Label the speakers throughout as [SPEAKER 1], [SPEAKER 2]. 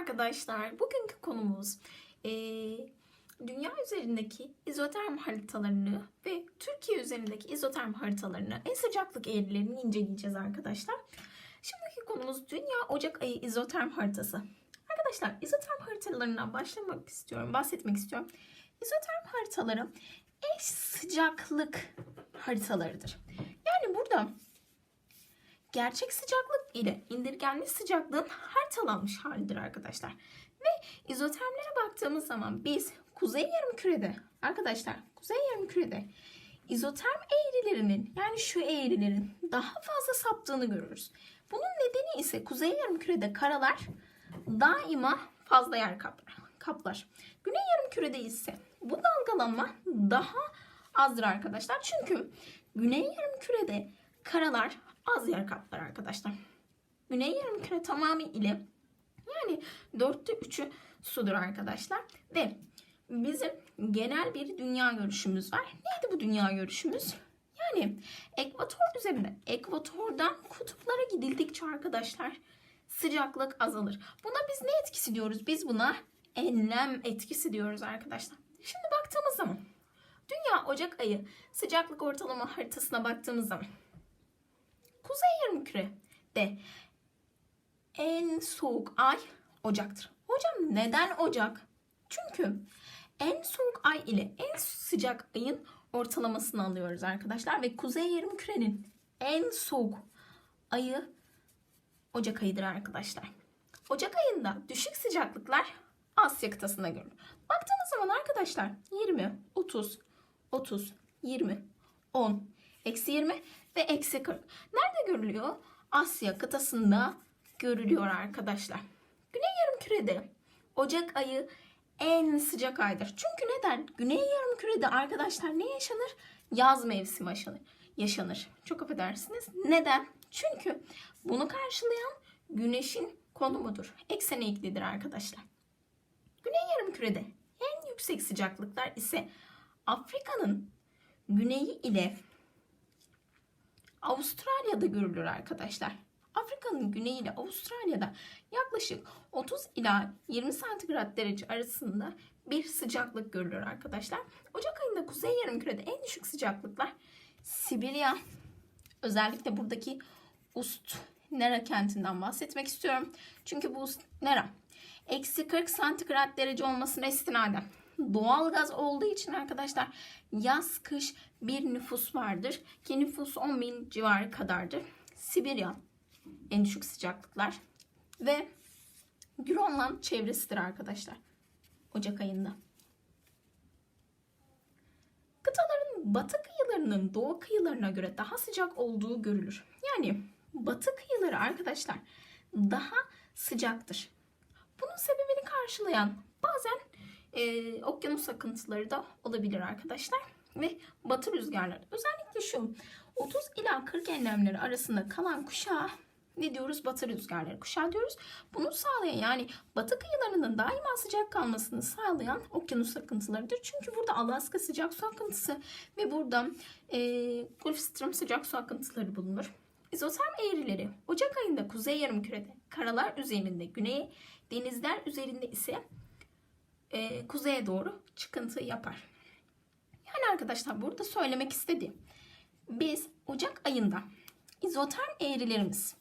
[SPEAKER 1] arkadaşlar. Bugünkü konumuz eee, dünya üzerindeki izoterm haritalarını ve Türkiye üzerindeki izoterm haritalarını, en sıcaklık eğrilerini inceleyeceğiz arkadaşlar. Şimdiki konumuz Dünya Ocak ayı izoterm haritası. Arkadaşlar izoterm haritalarından başlamak istiyorum, bahsetmek istiyorum. İzoterm haritaları eş sıcaklık haritalarıdır. Yani burada gerçek sıcaklık ile indirgenmiş sıcaklığın haritalanmış halidir arkadaşlar. Ve izotermlere baktığımız zaman biz kuzey yarımkürede arkadaşlar kuzey yarımkürede izoterm eğrilerinin yani şu eğrilerin daha fazla saptığını görürüz. Bunun nedeni ise kuzey yarımkürede karalar daima fazla yer kaplar. kaplar. Güney yarımkürede ise bu dalgalanma daha azdır arkadaşlar. Çünkü güney yarımkürede karalar az yer kaplar arkadaşlar. Güney yarımküre tamamıyla yani dörtte üçü sudur arkadaşlar. Ve bizim genel bir dünya görüşümüz var. Neydi bu dünya görüşümüz? Yani ekvator üzerinde ekvatordan kutuplara gidildikçe arkadaşlar sıcaklık azalır. Buna biz ne etkisi diyoruz? Biz buna enlem etkisi diyoruz arkadaşlar. Şimdi baktığımız zaman Dünya Ocak ayı sıcaklık ortalama haritasına baktığımız zaman Kuzey yarımkürede en soğuk ay Ocak'tır. Hocam neden Ocak? Çünkü en soğuk ay ile en sıcak ayın ortalamasını alıyoruz arkadaşlar ve kuzey yarımkürenin en soğuk ayı Ocak ayıdır arkadaşlar. Ocak ayında düşük sıcaklıklar Asya kıtasında görülür. Baktığımız zaman arkadaşlar 20, 30, 30, 20, 10, eksi 20 ve eksi 40. Nerede görülüyor? Asya kıtasında görülüyor arkadaşlar. Güney yarımkürede Ocak ayı en sıcak aydır. Çünkü neden? Güney yarımkürede arkadaşlar ne yaşanır? Yaz mevsimi yaşanır. yaşanır. Çok affedersiniz. Neden? Çünkü bunu karşılayan güneşin konumudur. Eksene eğiklidir arkadaşlar. Güney yarımkürede en yüksek sıcaklıklar ise Afrika'nın güneyi ile Avustralya'da görülür arkadaşlar. Afrika'nın güneyi ile Avustralya'da yaklaşık 30 ila 20 santigrat derece arasında bir sıcaklık görülür arkadaşlar. Ocak ayında kuzey yarımkürede en düşük sıcaklıklar Sibirya özellikle buradaki Ust-Nera kentinden bahsetmek istiyorum. Çünkü bu Ust-Nera eksi 40 santigrat derece olmasına istinaden doğal gaz olduğu için arkadaşlar yaz kış bir nüfus vardır ki nüfus 10 bin civarı kadardır. Sibirya en düşük sıcaklıklar ve Grönland çevresidir arkadaşlar Ocak ayında. Kıtaların batı kıyılarının doğu kıyılarına göre daha sıcak olduğu görülür. Yani batı kıyıları arkadaşlar daha sıcaktır. Bunun sebebini karşılayan bazen e, okyanus akıntıları da olabilir arkadaşlar. Ve batı rüzgarları. Özellikle şu 30 ila 40 enlemleri arasında kalan kuşağa ne diyoruz? Batı rüzgarları kuşağı diyoruz. Bunu sağlayan yani batı kıyılarının daima sıcak kalmasını sağlayan okyanus akıntılarıdır. Çünkü burada Alaska sıcak su akıntısı ve burada e, Gulf Stream sıcak su akıntıları bulunur. İzoterm eğrileri Ocak ayında kuzey yarımkürede, karalar üzerinde güneye, denizler üzerinde ise e, kuzeye doğru çıkıntı yapar. Yani arkadaşlar burada söylemek istediğim biz Ocak ayında izoterm eğrilerimiz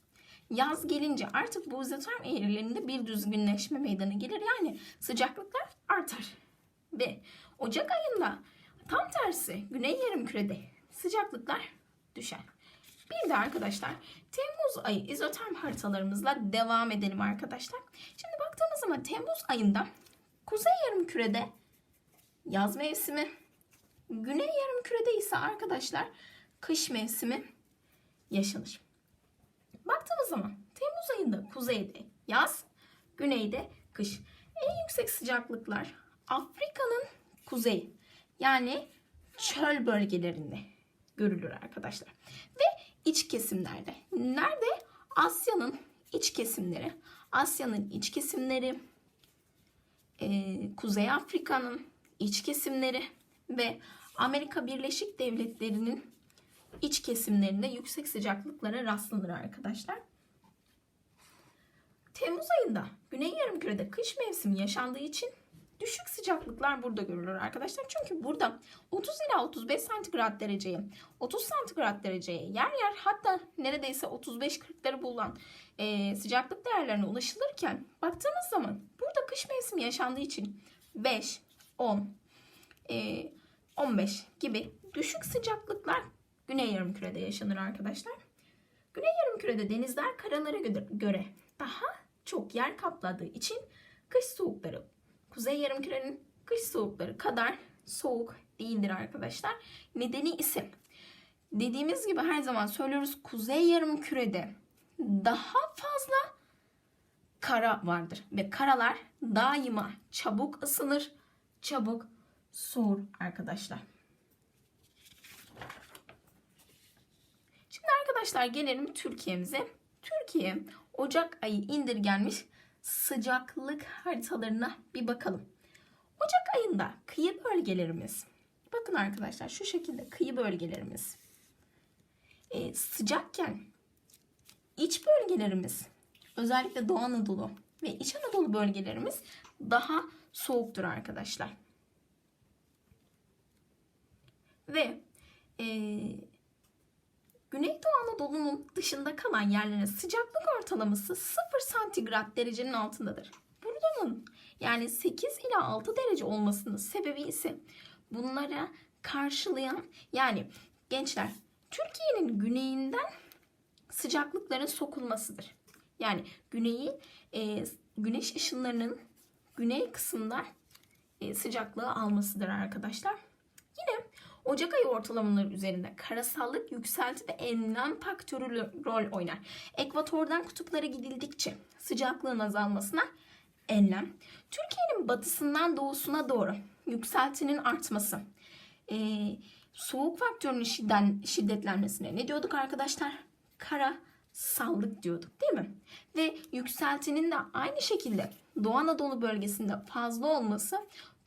[SPEAKER 1] yaz gelince artık bu izoterm eğrilerinde bir düzgünleşme meydana gelir. Yani sıcaklıklar artar. Ve Ocak ayında tam tersi güney yarımkürede sıcaklıklar düşer. Bir de arkadaşlar Temmuz ayı izoterm haritalarımızla devam edelim arkadaşlar. Şimdi baktığımız zaman Temmuz ayında kuzey yarımkürede yaz mevsimi, güney yarımkürede ise arkadaşlar kış mevsimi yaşanır. Baktığımız zaman Temmuz ayında kuzeyde yaz, güneyde kış. En yüksek sıcaklıklar Afrika'nın kuzeyi yani çöl bölgelerinde görülür arkadaşlar. Ve iç kesimlerde. Nerede? Asya'nın iç kesimleri. Asya'nın iç kesimleri, e, Kuzey Afrika'nın iç kesimleri ve Amerika Birleşik Devletleri'nin iç kesimlerinde yüksek sıcaklıklara rastlanır arkadaşlar. Temmuz ayında Güney Yarımküre yarımkürede kış mevsimi yaşandığı için düşük sıcaklıklar burada görülür arkadaşlar. Çünkü burada 30 ila 35 santigrat dereceye, 30 santigrat dereceye yer yer hatta neredeyse 35-40'ları bulan e, sıcaklık değerlerine ulaşılırken baktığınız zaman kış mevsimi yaşandığı için 5, 10, e, 15 gibi düşük sıcaklıklar güney yarımkürede yaşanır arkadaşlar. Güney yarımkürede denizler karalara gö- göre daha çok yer kapladığı için kış soğukları kuzey yarımkürenin kış soğukları kadar soğuk değildir arkadaşlar. Nedeni ise dediğimiz gibi her zaman söylüyoruz kuzey yarımkürede daha fazla kara vardır ve karalar daima çabuk ısınır, çabuk soğur arkadaşlar. Şimdi arkadaşlar gelelim Türkiye'mize. Türkiye Ocak ayı indirgenmiş sıcaklık haritalarına bir bakalım. Ocak ayında kıyı bölgelerimiz. Bakın arkadaşlar şu şekilde kıyı bölgelerimiz. Ee, sıcakken iç bölgelerimiz özellikle Doğu Anadolu ve İç Anadolu bölgelerimiz daha soğuktur arkadaşlar. Ve e, Güneydoğu Anadolu'nun dışında kalan yerlerin sıcaklık ortalaması 0 santigrat derecenin altındadır. Buranın yani 8 ila 6 derece olmasının sebebi ise bunlara karşılayan yani gençler Türkiye'nin güneyinden sıcaklıkların sokulmasıdır. Yani güneyi e, güneş ışınlarının güney kısımda e, sıcaklığı almasıdır arkadaşlar. Yine Ocak ayı ortalamaları üzerinde karasallık yükselti ve enlem faktörü rol oynar. Ekvatordan kutuplara gidildikçe sıcaklığın azalmasına enlem, Türkiye'nin batısından doğusuna doğru yükseltinin artması, ee, soğuk faktörünün şiddetlenmesine ne diyorduk arkadaşlar? Kara sallık diyorduk değil mi? Ve yükseltinin de aynı şekilde Doğu Anadolu bölgesinde fazla olması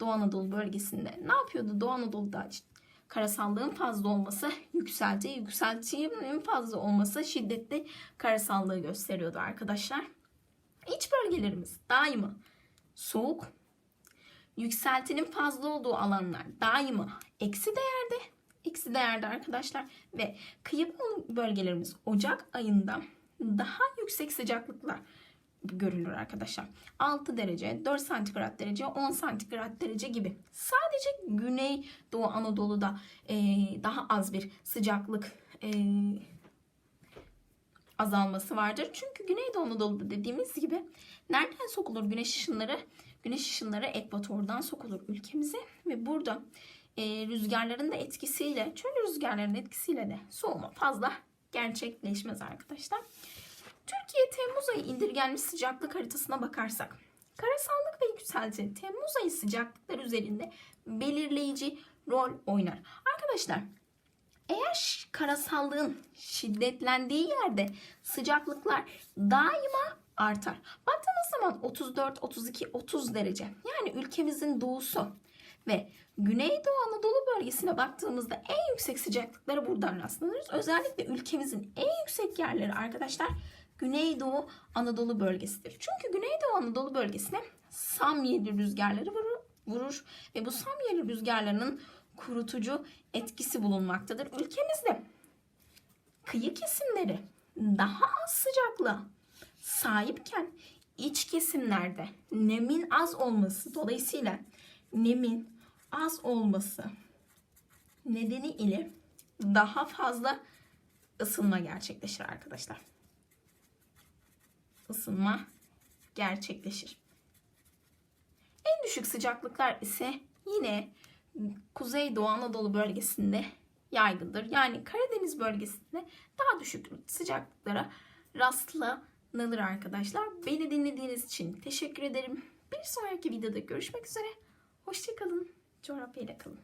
[SPEAKER 1] Doğu Anadolu bölgesinde ne yapıyordu? Doğu Anadolu'da karasallığın fazla olması yükselti, yükseltinin fazla olması şiddetli karasallığı gösteriyordu arkadaşlar. İç bölgelerimiz daima soğuk, yükseltinin fazla olduğu alanlar daima eksi değerde, eksi değerde arkadaşlar ve kıyı bölgelerimiz Ocak ayında daha yüksek sıcaklıklar görülür arkadaşlar. 6 derece, 4 santigrat derece, 10 santigrat derece gibi. Sadece Güney Doğu Anadolu'da e, daha az bir sıcaklık e, azalması vardır. Çünkü Güneydoğu Anadolu'da dediğimiz gibi nereden sokulur güneş ışınları? Güneş ışınları ekvatordan sokulur ülkemize ve burada e, rüzgarların da etkisiyle, çöl rüzgarlarının etkisiyle de soğuma fazla gerçekleşmez arkadaşlar. Türkiye Temmuz ayı indirgenmiş sıcaklık haritasına bakarsak, karasallık ve yükselti Temmuz ayı sıcaklıklar üzerinde belirleyici rol oynar. Arkadaşlar eğer karasallığın şiddetlendiği yerde sıcaklıklar daima artar. Baktığınız zaman 34, 32, 30 derece yani ülkemizin doğusu ve Güneydoğu Anadolu bölgesine baktığımızda en yüksek sıcaklıkları buradan rastlanırız. Özellikle ülkemizin en yüksek yerleri arkadaşlar Güneydoğu Anadolu bölgesidir. Çünkü Güneydoğu Anadolu bölgesine samyeli rüzgarları vurur, vurur ve bu samyeli rüzgarlarının kurutucu etkisi bulunmaktadır. Ülkemizde kıyı kesimleri daha az sıcaklığa sahipken iç kesimlerde nemin az olması dolayısıyla nemin az olması nedeni ile daha fazla ısınma gerçekleşir arkadaşlar. Isınma gerçekleşir. En düşük sıcaklıklar ise yine Kuzey Doğu Anadolu bölgesinde yaygındır. Yani Karadeniz bölgesinde daha düşük sıcaklıklara rastlanılır arkadaşlar. Beni dinlediğiniz için teşekkür ederim. Bir sonraki videoda görüşmek üzere. Hoşçakalın. Coğrafyayla kalın.